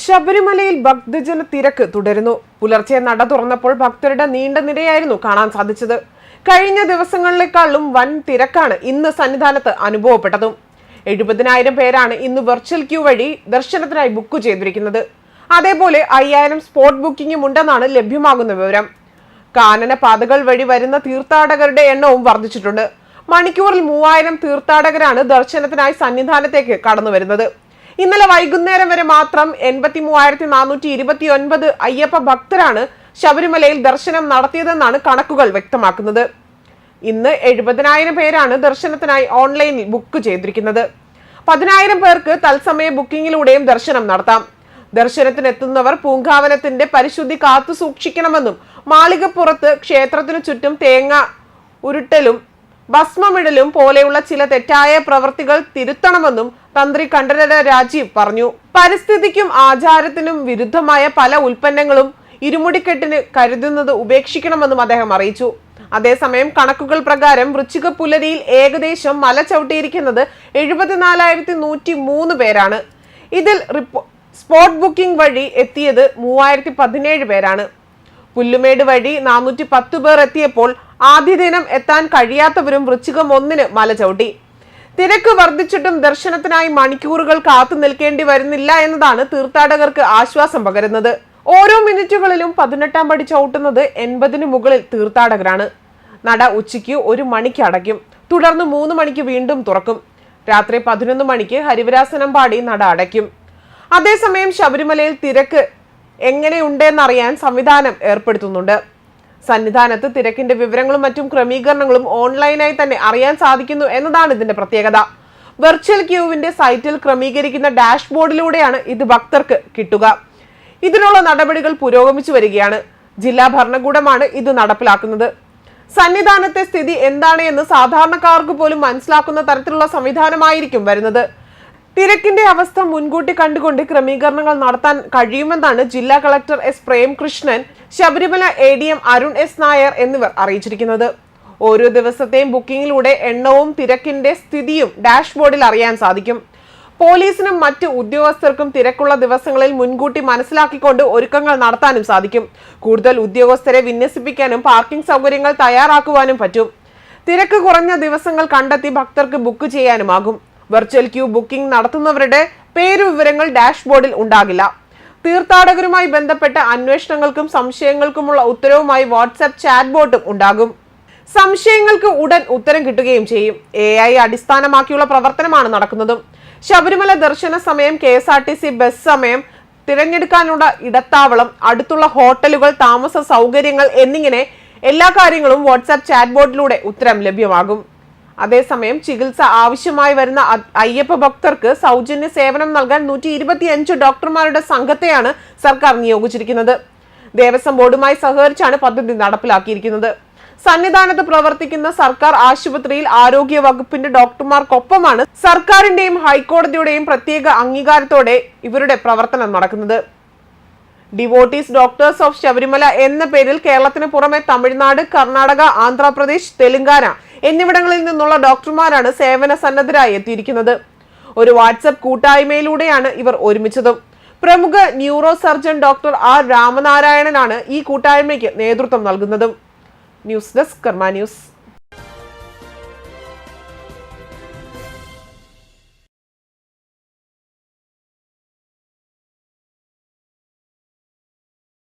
ശബരിമലയിൽ ഭക്തജന തിരക്ക് തുടരുന്നു. പുലർച്ചെ നട തുറന്നപ്പോൾ ഭക്തരുടെ നീണ്ട നിരയായിരുന്നു കാണാൻ സാധിച്ചത്. കഴിഞ്ഞ ദിവസങ്ങളിലേക്കാളും വൻ തിരക്കാണ് ഇന്ന് സന്നിധാനത്ത് അനുഭവപ്പെട്ടതും. എഴുപതിനായിരം പേരാണ് ഇന്ന് വെർച്വൽ ക്യൂ വഴി ദർശനത്തിനായി ബുക്ക് ചെയ്തിരിക്കുന്നത്. അതേപോലെ അയ്യായിരം സ്പോട്ട് ബുക്കിംഗും ഉണ്ടെന്നാണ് ലഭ്യമാകുന്ന വിവരം. കാനന പാതകൾ വഴി വരുന്ന തീർത്ഥാടകരുടെ എണ്ണവും വർദ്ധിച്ചിട്ടുണ്ട്. മണിക്കൂറിൽ മൂവായിരം തീർത്ഥാടകരാണ് ദർശനത്തിനായി സന്നിധാനത്തേക്ക് കടന്നു വരുന്നത് ഇന്നലെ വൈകുന്നേരം വരെ മാത്രം എൺപത്തി മൂവായിരത്തി നാനൂറ്റി ഇരുപത്തി ഒൻപത് അയ്യപ്പ ഭക്തരാണ് ശബരിമലയിൽ ദർശനം നടത്തിയതെന്നാണ് കണക്കുകൾ വ്യക്തമാക്കുന്നത്. ഇന്ന് എഴുപതിനായിരം പേരാണ് ദർശനത്തിനായി ഓൺലൈനിൽ ബുക്ക് ചെയ്തിരിക്കുന്നത്. പതിനായിരം പേർക്ക് തത്സമയ ബുക്കിംഗിലൂടെയും ദർശനം നടത്താം. ദർശനത്തിനെത്തുന്നവർ പൂങ്കാവനത്തിന്റെ പരിശുദ്ധി കാത്തു സൂക്ഷിക്കണമെന്നും മാളികപ്പുറത്ത് ക്ഷേത്രത്തിനു ചുറ്റും തേങ്ങ ഉരുട്ടലും ഭസ്മമിടലും പോലെയുള്ള ചില തെറ്റായ പ്രവൃത്തികൾ തിരുത്തണമെന്നും തന്ത്രി കണ്ഠരര രാജീവ് പറഞ്ഞു. പരിസ്ഥിതിക്കും ആചാരത്തിനും വിരുദ്ധമായ പല ഉൽപ്പന്നങ്ങളും ഇരുമുടിക്കെട്ടിന് കരുതുന്നത് ഉപേക്ഷിക്കണമെന്നും അദ്ദേഹം അറിയിച്ചു. അതേസമയം കണക്കുകൾ പ്രകാരം വൃശ്ചിക പുലരിയിൽ ഏകദേശം മല ചവിട്ടിയിരിക്കുന്നത് എഴുപത്തിനാലായിരത്തി നൂറ്റി മൂന്ന് പേരാണ്. ഇതിൽ റിപ്പോ സ്പോട്ട് ബുക്കിംഗ് വഴി എത്തിയത് മൂവായിരത്തി പതിനേഴ് പേരാണ്. പുല്ലുമേട് വഴി നാനൂറ്റി പത്ത് പേർ എത്തിയപ്പോൾ ആദ്യ ദിനം എത്താൻ കഴിയാത്തവരും വൃശ്ചികം ഒന്നിന് മല ചവിട്ടി. തിരക്ക് വർദ്ധിച്ചിട്ടും ദർശനത്തിനായി മണിക്കൂറുകൾ കാത്തു നിൽക്കേണ്ടി വരുന്നില്ല എന്നതാണ് തീർത്ഥാടകർക്ക് ആശ്വാസം പകരുന്നത്. ഓരോ മിനിറ്റുകളിലും പതിനെട്ടാം പടി ചവിട്ടുന്നത് എൺപതിനു മുകളിൽ തീർത്ഥാടകരാണ്. നട ഉച്ചയ്ക്ക് ഒരു മണിക്ക് അടയ്ക്കും. തുടർന്ന് മൂന്ന് മണിക്ക് വീണ്ടും തുറക്കും. രാത്രി പതിനൊന്ന് മണിക്ക് ഹരിവരാസനം പാടി നട അടയ്ക്കും. അതേസമയം ശബരിമലയിൽ തിരക്ക് എങ്ങനെയുണ്ടെന്നറിയാൻ സംവിധാനം ഏർപ്പെടുത്തുന്നുണ്ട്. സന്നിധാനത്ത് തിരക്കിന്റെ വിവരങ്ങളും മറ്റും ക്രമീകരണങ്ങളും ഓൺലൈനായി തന്നെ അറിയാൻ സാധിക്കുന്നു എന്നതാണ് ഇതിന്റെ പ്രത്യേകത. വെർച്വൽ ക്യൂവിന്റെ സൈറ്റിൽ ക്രമീകരിക്കുന്ന ഡാഷ്ബോർഡിലൂടെയാണ് ഇത് ഭക്തർക്ക് കിട്ടുക. ഇതിനുള്ള നടപടികൾ പുരോഗമിച്ചു വരികയാണ്. ജില്ലാ ഭരണകൂടമാണ് ഇത് നടപ്പിലാക്കുന്നത്. സന്നിധാനത്തെ സ്ഥിതി എന്താണ് എന്ന് സാധാരണക്കാർക്ക് പോലും മനസ്സിലാക്കുന്ന തരത്തിലുള്ള സംവിധാനമായിരിക്കും വരുന്നത്. തിരക്കിന്റെ അവസ്ഥ മുൻകൂട്ടി കണ്ടുകൊണ്ട് ക്രമീകരണങ്ങൾ നടത്താൻ കഴിയുമെന്നാണ് ജില്ലാ collector S Premkrishnan Sabarimala A D M Arun S Nair എന്നിവർ അറിയിച്ചിരിക്കുന്നത്. ഓരോ ദിവസത്തെയും ബുക്കിംഗിലൂടെ എണ്ണവും തിരക്കിന്റെ സ്ഥിതിയും ഡാഷ്ബോർഡിൽ അറിയാൻ സാധിക്കും. പോലീസിനും മറ്റ് ഉദ്യോഗസ്ഥർക്കും തിരക്കുള്ള ദിവസങ്ങളിൽ മുൻകൂട്ടി മനസ്സിലാക്കിക്കൊണ്ട് ഒരുക്കങ്ങൾ നടത്താനും സാധിക്കും. കൂടുതൽ ഉദ്യോഗസ്ഥരെ വിന്യസിപ്പിക്കാനും പാർക്കിംഗ് സൗകര്യങ്ങൾ തയ്യാറാക്കുവാനും പറ്റും. തിരക്ക് കുറഞ്ഞ ദിവസങ്ങൾ കണ്ടെത്തി ഭക്തർക്ക് ബുക്ക് ചെയ്യാനുമാകും. വെർച്വൽ ക്യൂ ബുക്കിംഗ് നടത്തുന്നവരുടെ പേരു വിവരങ്ങൾ ഡാഷ്ബോർഡിൽ ഉണ്ടാകില്ല. തീർത്ഥാടകരുമായി ബന്ധപ്പെട്ട അന്വേഷണങ്ങൾക്കും സംശയങ്ങൾക്കുമുള്ള ഉത്തരവുമായി വാട്സ്ആപ്പ് ചാറ്റ് ബോട്ടും ഉണ്ടാകും. സംശയങ്ങൾക്ക് ഉടൻ ഉത്തരം കിട്ടുകയും ചെയ്യും. എ ഐ അടിസ്ഥാനമാക്കിയുള്ള പ്രവർത്തനമാണ് നടക്കുന്നതും. ശബരിമല ദർശന സമയം K S R T C bus സമയം തിരഞ്ഞെടുക്കാനുള്ള ഇടത്താവളം അടുത്തുള്ള ഹോട്ടലുകൾ താമസ സൗകര്യങ്ങൾ എന്നിങ്ങനെ എല്ലാ കാര്യങ്ങളും വാട്സ്ആപ്പ് ചാറ്റ് ബോർഡിലൂടെ ഉത്തരം ലഭ്യമാകും. അതേസമയം ചികിത്സ ആവശ്യമായി വരുന്ന അയ്യപ്പ ഭക്തർക്ക് സൗജന്യ സേവനം നൽകാൻ നൂറ്റി ഇരുപത്തിയഞ്ച് ഡോക്ടർമാരുടെ സംഘത്തെയാണ് സർക്കാർ നിയോഗിച്ചിരിക്കുന്നത്. ദേവസ്വം ബോർഡുമായി സഹകരിച്ചാണ് പദ്ധതി നടപ്പിലാക്കിയിരിക്കുന്നത്. സന്നിധാനത്ത് പ്രവർത്തിക്കുന്ന സർക്കാർ ആശുപത്രിയിൽ ആരോഗ്യ വകുപ്പിന്റെ ഡോക്ടർമാർക്കൊപ്പമാണ് സർക്കാരിന്റെയും ഹൈക്കോടതിയുടെയും പ്രത്യേക അംഗീകാരത്തോടെ ഇവരുടെ പ്രവർത്തനം നടക്കുന്നത്. ഡിവോട്ടീസ് ഡോക്ടേഴ്സ് ഓഫ് ശബരിമല എന്ന പേരിൽ കേരളത്തിന് പുറമെ തമിഴ്നാട് കർണാടക ആന്ധ്രാപ്രദേശ് തെലങ്കാന എന്നിവിടങ്ങളിൽ നിന്നുള്ള ഡോക്ടർമാരാണ് സേവന സന്നദ്ധരായി എത്തിയിരിക്കുന്നത്. ഒരു വാട്സപ്പ് കൂട്ടായ്മയിലൂടെയാണ് ഇവർ ഒരുമിച്ചതും. പ്രമുഖ ന്യൂറോ സർജൻ ഡോക്ടർ ആർ രാമനാരായണനാണ് ഈ കൂട്ടായ്മയ്ക്ക് നേതൃത്വം നൽകുന്നതും. News desk Karma news.